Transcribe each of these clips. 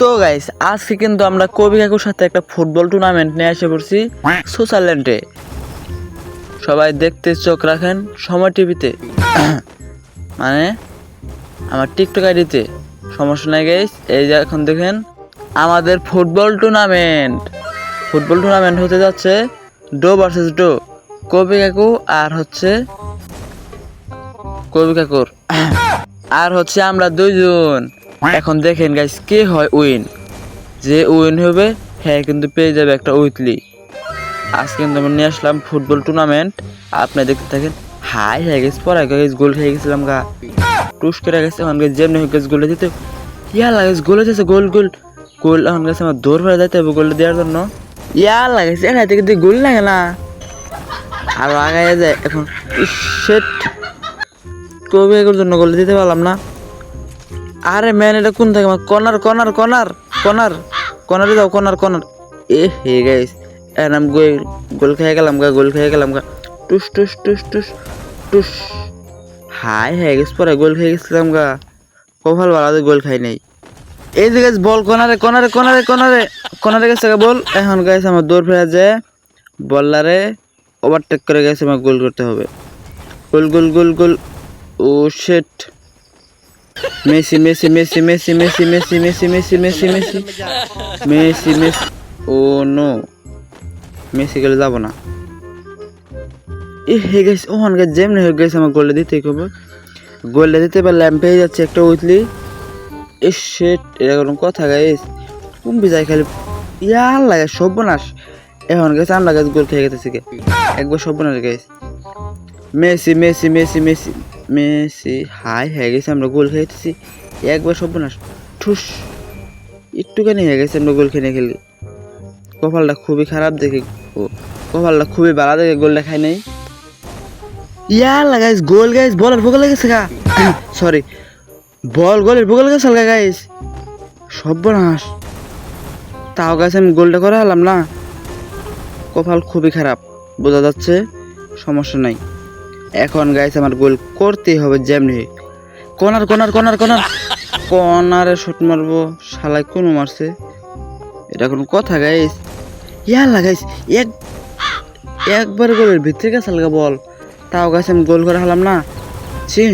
তো গাইস আজকে কিন্তু আমরা কবি কাকুর সাথে একটা ফুটবল টুর্নামেন্ট নিয়ে এসে পড়ছি সুইজারল্যান্ডে। সবাই দেখতে চোখ রাখেন সময় টিভিতে। মানে আমার টিকটক আইডিতে সমস্যা নাই গাইস এই যে এখন দেখেন আমাদের ফুটবল টুর্নামেন্ট ফুটবল টুর্নামেন্ট হতে যাচ্ছে ডো ভার্সেস ডো, কবি কাকু আর হচ্ছে কবি কাকুর। আর হচ্ছে আমরা দুইজন। এখন দেখেন গাইস কে হয় উইন যে উইন হবে হ্যাঁ কিন্তু পেয়ে যাবে একটা উইকলি আজকে কিন্তু আমরা নিয়ে আসলাম ফুটবল টুর্নামেন্ট আপনি দেখতে থাকেন, হাই, হয়ে গেছে পরে গেছে গোল খেয়ে গেছিলাম গা। টুস করে গেছে, এখন গেছে যেমনি হয়ে গেছে গোলে দিতে ইয়া লাগেছে গোলে দিয়েছে গোল গোল গোল এখন গেছে আমার দৌড় ফেলে যাইতে হবে গোল দেওয়ার জন্য। ইয়া লাগেছে এটা থেকে দিয়ে গোল লাগে না, আর আগায় যায়। এখন সেট কবে জন্য গোল দিতে পারলাম না। আরে ম্যান এটা কোন থাকে? Corner corner corner corner. কর্নারে যাও, কর্নার কর্নার। এ হে গাইস এখন আমি গোল গোল খেয়ে গেলাম গা, গোল খেয়ে গেলাম গা। টুস টুস টুস টুস টুস। হাই হয়ে গেছে পরে গোল খেয়ে গেছিলাম গা। কপাল ভালো গোল খাই নাই। এই যে গাছ বল কর্নারে কর্নারে কর্নারে কর্নারে কর্নারে গেছে গা, বল। এখন গাইছে আমার দৌড় ফেরা যায় বলারে ওভারটেক করে গেছে আমার গোল করতে হবে। গোল গোল গোল গোল। ও শেট Messi Messi Messi Messi Messi Messi Messi Messi Messi Messi Messi Messi ও নো মেসি গেলে যাব না এ হয়ে গেছে ওখান গেছে যেমনি হয়ে গেছে আমার গোলটা দিতে হবে গোলটা দিতে পারলে আমি পেয়ে যাচ্ছি একটা উইথলি এ শেট এটা কোনো কথা গাইস কুম্পি যায় খালি ইয়ার লাগে সর্বনাশ এখন গেছে আমরা গেছে গোল খেয়ে গেছে একবার সর্বনাশ গেছে Messi Messi Messi Messi Messi, high, হয়ে গেছে, আমরা গোল খেয়েছি একবার সর্বনাশ, ঠুস, একটুখানি হয়ে গেছে আমরা গোল খেয়ে খেলি। কপালটা খুবই খারাপ দেখে কপালটা খুবই ভালো দেখে গোলটা খাই নাই। ইয়ার গাইস গোল গাইস বলার ভোগ লেগেছে গা। সরি বল গোলের ভোগ লেগেছে গা গাইস সর্বনাশ। তাও গাছ আমি গোলটা করে হলাম না। কপাল খুবই খারাপ, বোঝা যাচ্ছে, সমস্যা নাই। এখন গাইছে আমার গোল করতেই হবে যেমনি। হোক। কর্নার কর্নার কর্নার কর্নার কর্নারে শট মারবো শালাই কোনো মারছে। এটা কোনো কথা গাইস ইয়া লাগাইস এক, একবার গোলের ভিতরে গেছে লাগা বল। তাও গাছে আমি গোল করে হালাম না। ছি।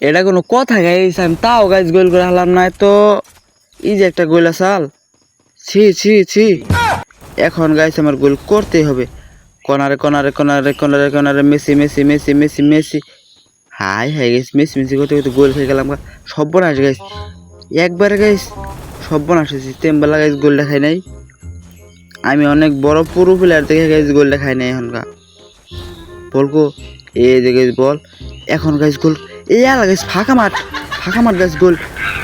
এটা কোনো কথা গাইস আমি তাও গাইস গোল করে হালাম না। তো এই যে একটা গোলা আসাল ছি ছি ছি। এখন গাইছে আমার গোল করতেই হবে। কর্নারে কর্নারে কর্নারে কর্নারে কর্নারে Messi Messi Messi Messi Messi. High হাই গেছে মেসি মেসি করতে করতে গোল খেয়ে গেলাম গা। সর্বনাশ গাইস একবারে গাইস সর্বনাশ হয়েছি। তেমবেলা গাইস গোলটা খাই নাই। আমি অনেক বড় পুরো প্লেয়ার থেকে গাইস গোলটা খাই নাই এখন গা। বলব এ যে বল। এখন গাইস গোল। এই আলা ফাঁকা মাঠ। ফাঁকা মাঠ guys goal.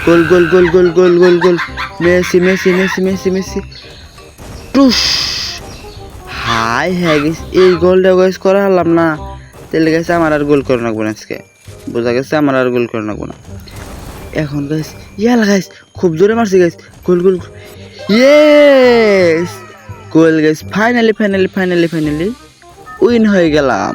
Goal goal goal goal goal goal goal. Messi Messi Messi Messi Messi. টুস। হাই হ্যাঁ গেছে এই গোলটা গাইস করা হলাম না। তাহলে গেছে আমার আর গোল করে রাখব না আজকে। বোঝা গেছে আমার আর গোল করে রাখব না। এখন গাইস ইয়াল গাইস খুব জোরে মারছে guys goal goal yes goal guys finally finally finally finally win হয়ে গেলাম।